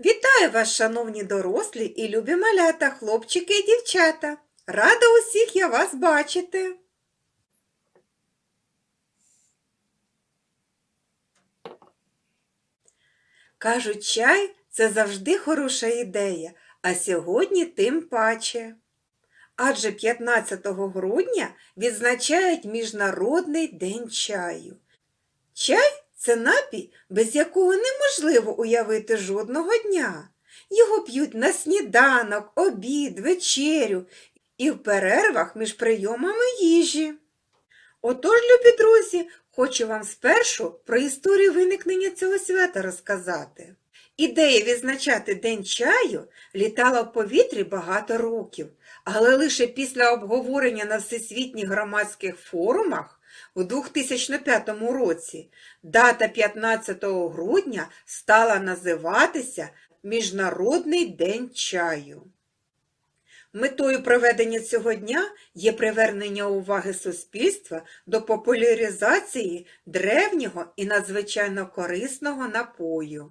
Вітаю вас, шановні дорослі і любі малята, хлопчики і дівчата. Рада усіх я вас бачити. Кажуть, чай це завжди хороша ідея, а сьогодні тим паче. Адже 15 грудня відзначають Міжнародний день чаю. Чай це напій, без якого неможливо уявити жодного дня. Його п'ють на сніданок, обід, вечерю і в перервах між прийомами їжі. Отож, любі друзі, хочу вам спершу про історію виникнення цього свята розказати. Ідея відзначати День чаю літала в повітрі багато років, але лише після обговорення на всесвітніх громадських форумах у 2005 році дата 15 грудня стала називатися Міжнародний день чаю. Метою проведення цього дня є привернення уваги суспільства до популяризації древнього і надзвичайно корисного напою.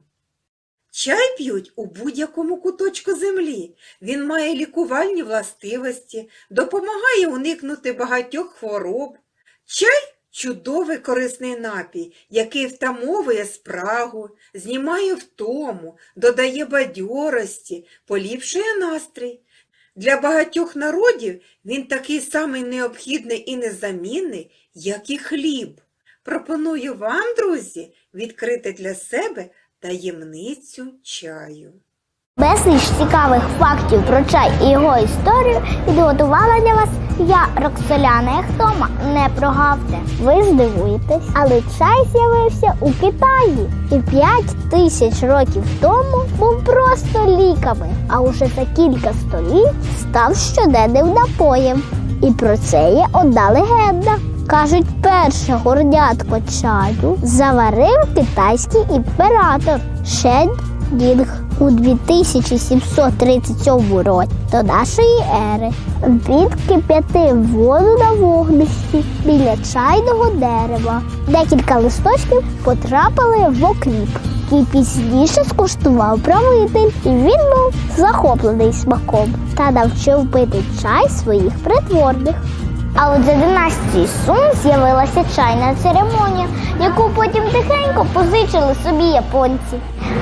Чай п'ють у будь-якому куточку землі. Він має лікувальні властивості, допомагає уникнути багатьох хвороб. Чай чудовий корисний напій, який втамовує спрагу, знімає втому, додає бадьорості, поліпшує настрій. Для багатьох народів він такий самий необхідний і незамінний, як і хліб. Пропоную вам, друзі, відкрити для себе таємницю чаю. Безліч цікавих фактів про чай і його історію підготувала для вас я, Роксоляна Яхтома. Не прогавте, ви здивуєтесь, але чай з'явився у Китаї і 5 тисяч років тому був просто ліками, а уже за кілька століть став щоденним напоєм. І про це є одна легенда. Кажуть, перше горнятко чаю заварив китайський імператор Шен Дінг у 2737 році до нашої ери. Він кип'ятив воду на вогнищі біля чайного дерева. Декілька листочків потрапили в окріп, який пізніше скуштував правитель, і він був захоплений смаком та навчив пити чай своїх притворних. А от за династії Сун з'явилася чайна церемонія, яку потім тихенько позичили собі японці.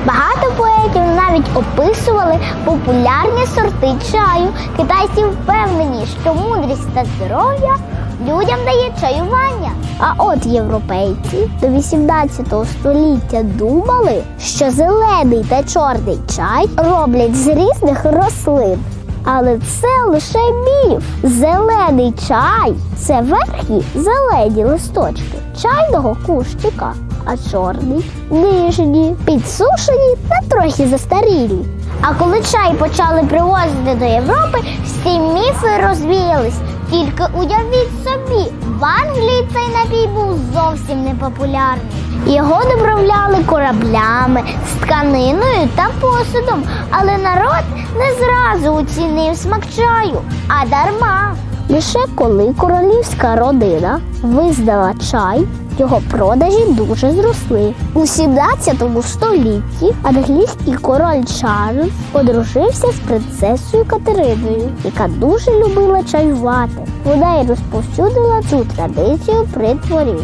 Багато поетів навіть описували популярні сорти чаю. Китайці впевнені, що мудрість та здоров'я людям дає чаювання. А от європейці до 18 століття думали, що зелений та чорний чай роблять з різних рослин. Але це лише міф. Зелений чай це верхні зелені листочки чайного кущика, а чорний нижні, підсушені та трохи застарілі. А коли чай почали привозити до Європи, всі міфи розвіялись. Тільки уявіть собі, в Англії цей напій був зовсім непопулярний. Його доправляли кораблями, з тканиною та посудом, але народ не зразу оцінив смак чаю, а дарма. Лише коли королівська родина визнала чай, його продажі дуже зросли. У 17 столітті англійський король Чарльз одружився з принцесою Катериною, яка дуже любила чаювати. Вона й розповсюдила цю традицію при дворі.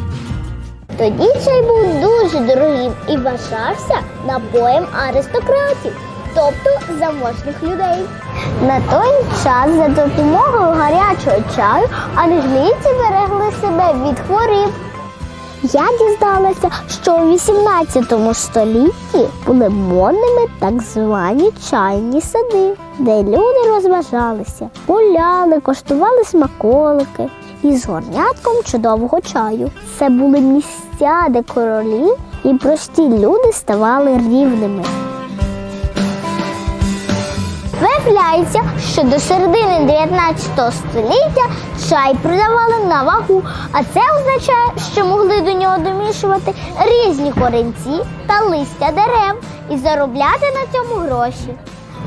Тоді чай був дуже дорогим і вважався напоєм аристократів, тобто заможних людей. На той час за допомогою гарячого чаю англійці берегли себе від хворіб. Я діздалася, що у 18 столітті були модними так звані чайні сади, де люди розважалися, гуляли, коштували смаколики із горнятком чудового чаю. Це були місця, де королі і прості люди ставали рівними. Виявляється, що до середини 19 століття чай продавали на вагу, а це означає, що могли до нього домішувати різні корінці та листя дерев і заробляти на цьому гроші.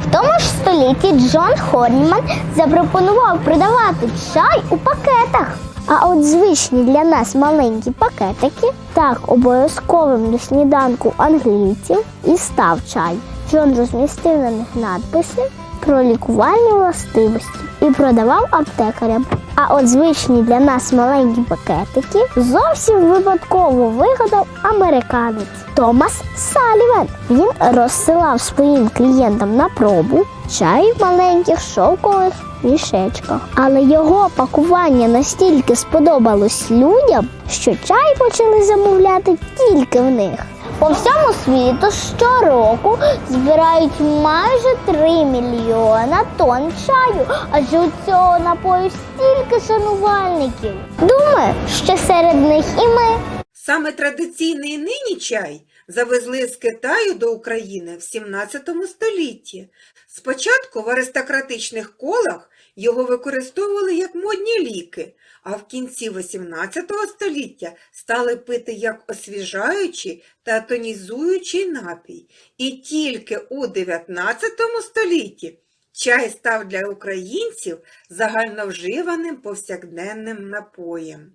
В тому ж столітті Джон Хорніман запропонував продавати чай у пакетах. А от звичні для нас маленькі пакетики так обов'язковим до сніданку англійців і став чай. Джон розмістив на них надписи про лікувальні властивості і продавав аптекарям. А от звичні для нас маленькі пакетики зовсім випадково вигадав американець Томас Саліван. Він розсилав своїм клієнтам на пробу чай в маленьких шовкових мішечках. Але його пакування настільки сподобалось людям, що чай почали замовляти тільки в них. По всьому світу щороку збирають майже 3 мільйона тонн чаю, адже у цього напою стільки шанувальників. Думаю, що серед них і ми. Саме традиційний нині чай завезли з Китаю до України в 17 столітті. Спочатку в аристократичних колах його використовували як модні ліки, а в кінці 18 століття стали пити як освіжаючий та тонізуючий напій. І тільки у 19 столітті чай став для українців загальновживаним повсякденним напоєм.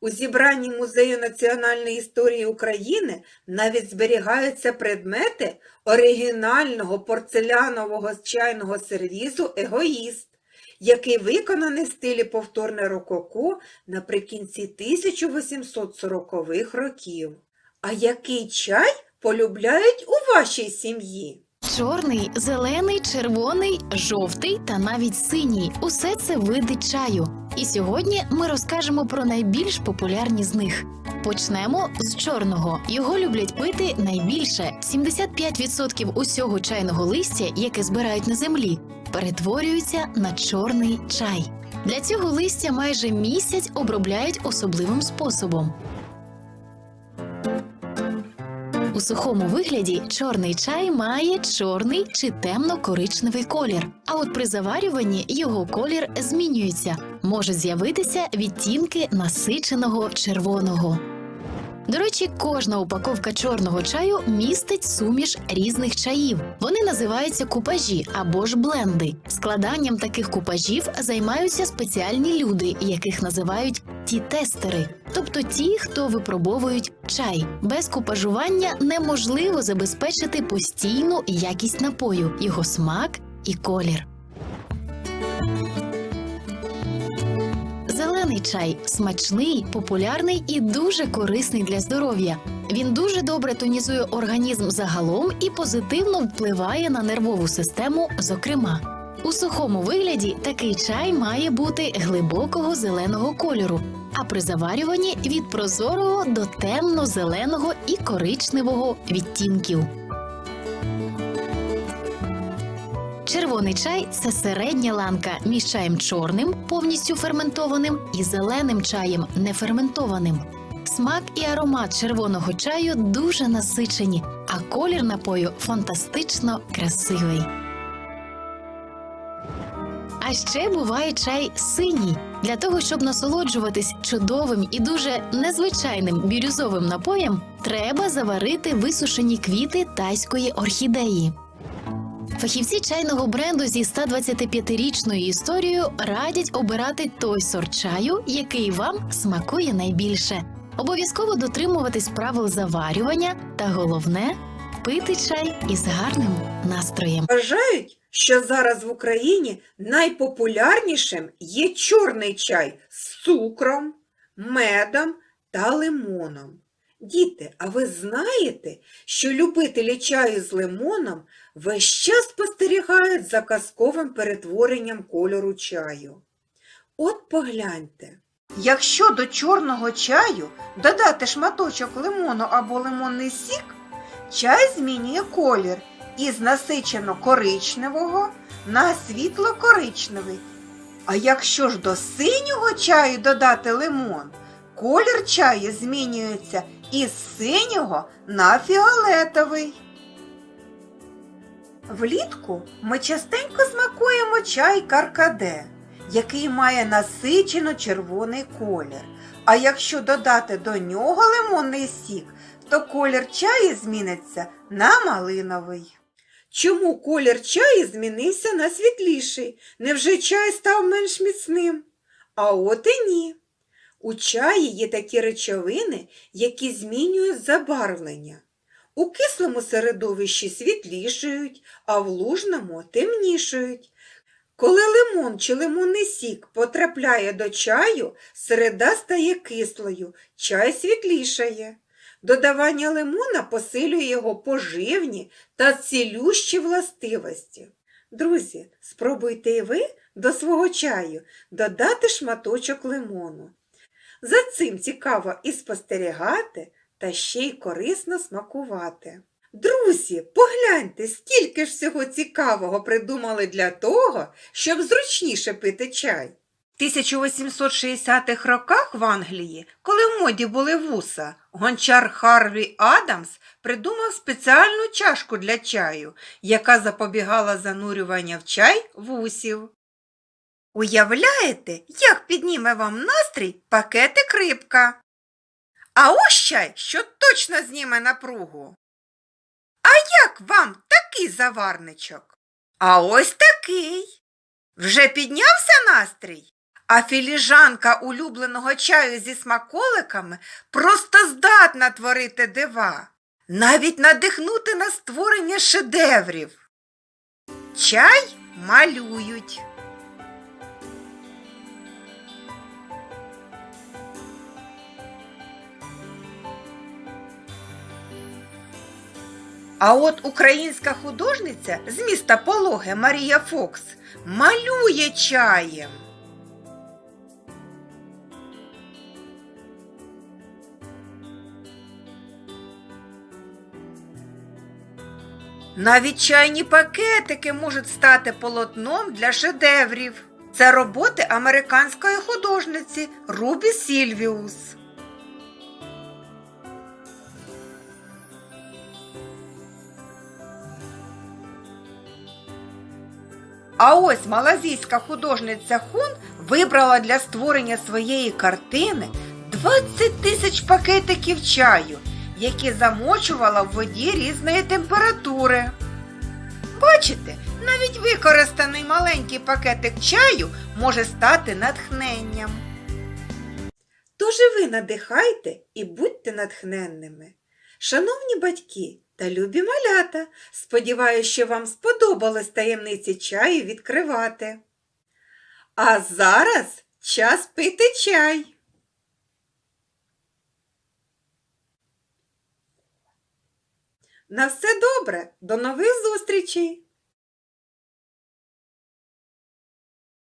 У зібранні Музею національної історії України навіть зберігаються предмети оригінального порцелянового чайного сервізу Егоїст, який виконаний в стилі повторне рококо наприкінці 1840-х років. А який чай полюбляють у вашій сім'ї? Чорний, зелений, червоний, жовтий та навіть синій усе це види чаю. І сьогодні ми розкажемо про найбільш популярні з них. Почнемо з чорного. Його люблять пити найбільше 75% усього чайного листя, яке збирають на землі, перетворюються на чорний чай. Для цього листя майже місяць обробляють особливим способом. У сухому вигляді чорний чай має чорний чи темно-коричневий колір. А от при заварюванні його колір змінюється. Можуть з'явитися відтінки насиченого червоного. До речі, кожна упаковка чорного чаю містить суміш різних чаїв. Вони називаються купажі або ж бленди. Складанням таких купажів займаються спеціальні люди, яких називають ті-тестери, тобто ті, хто випробовують чай. Без купажування неможливо забезпечити постійну якість напою, його смак і колір. Зелений чай смачний, популярний і дуже корисний для здоров'я. Він дуже добре тонізує організм загалом і позитивно впливає на нервову систему, зокрема. У сухому вигляді такий чай має бути глибокого зеленого кольору, а при заварюванні від прозорого до темно-зеленого і коричневого відтінків. Червоний чай це середня ланка між чаєм чорним, повністю ферментованим, і зеленим чаєм неферментованим. Смак і аромат червоного чаю дуже насичені, а колір напою фантастично красивий. А ще буває чай синій. Для того, щоб насолоджуватись чудовим і дуже незвичайним бірюзовим напоєм, треба заварити висушені квіти тайської орхідеї. Фахівці чайного бренду зі 125-річною історією радять обирати той сорт чаю, який вам смакує найбільше. Обов'язково дотримуватись правил заварювання та головне пити чай із гарним настроєм. Вважають, що зараз в Україні найпопулярнішим є чорний чай з цукром, медом та лимоном. Діти, а ви знаєте, що любителі чаю з лимоном весь час спостерігають за казковим перетворенням кольору чаю? От погляньте. Якщо до чорного чаю додати шматочок лимону або лимонний сік, чай змінює колір із насичено коричневого на світло-коричневий. А якщо ж до синього чаю додати лимон, колір чаю змінюється із синього на фіолетовий. Влітку ми частенько смакуємо чай каркаде, який має насичено червоний колір. А якщо додати до нього лимонний сік, то колір чаю зміниться на малиновий. Чому колір чаю змінився на світліший? Невже чай став менш міцним? А от і ні. У чаї є такі речовини, які змінюють забарвлення. У кислому середовищі світлішають, а в лужному темнішають. Коли лимон чи лимонний сік потрапляє до чаю, середа стає кислою, чай світлішає. Додавання лимона посилює його поживні та цілющі властивості. Друзі, спробуйте і ви до свого чаю додати шматочок лимону. За цим цікаво і спостерігати, та ще й корисно смакувати. Друзі, погляньте, скільки ж всього цікавого придумали для того, щоб зручніше пити чай. В 1860-х роках в Англії, коли в моді були вуса, гончар Харві Адамс придумав спеціальну чашку для чаю, яка запобігала занурювання в чай вусів. Уявляєте, як підніме вам настрій пакетик рибка? А ось чай, що точно зніме напругу. А як вам такий заварничок? А ось такий. Вже піднявся настрій? А філіжанка улюбленого чаю зі смаколиками просто здатна творити дива, навіть надихнути на створення шедеврів. Чай малюють. А от українська художниця з міста Пологе Марія Фокс малює чаєм. Навіть чайні пакетики можуть стати полотном для шедеврів. Це роботи американської художниці Рубі Сільвіус. А ось малазійська художниця Хун вибрала для створення своєї картини 20 тисяч пакетиків чаю, які замочувала в воді різної температури. Бачите, навіть використаний маленький пакетик чаю може стати натхненням. Тож ви надихайте і будьте натхненними. Шановні батьки та любі малята, сподіваюся, що вам сподобалось таємниці чаю відкривати. А зараз час пити чай. На все добре, до нових зустрічей!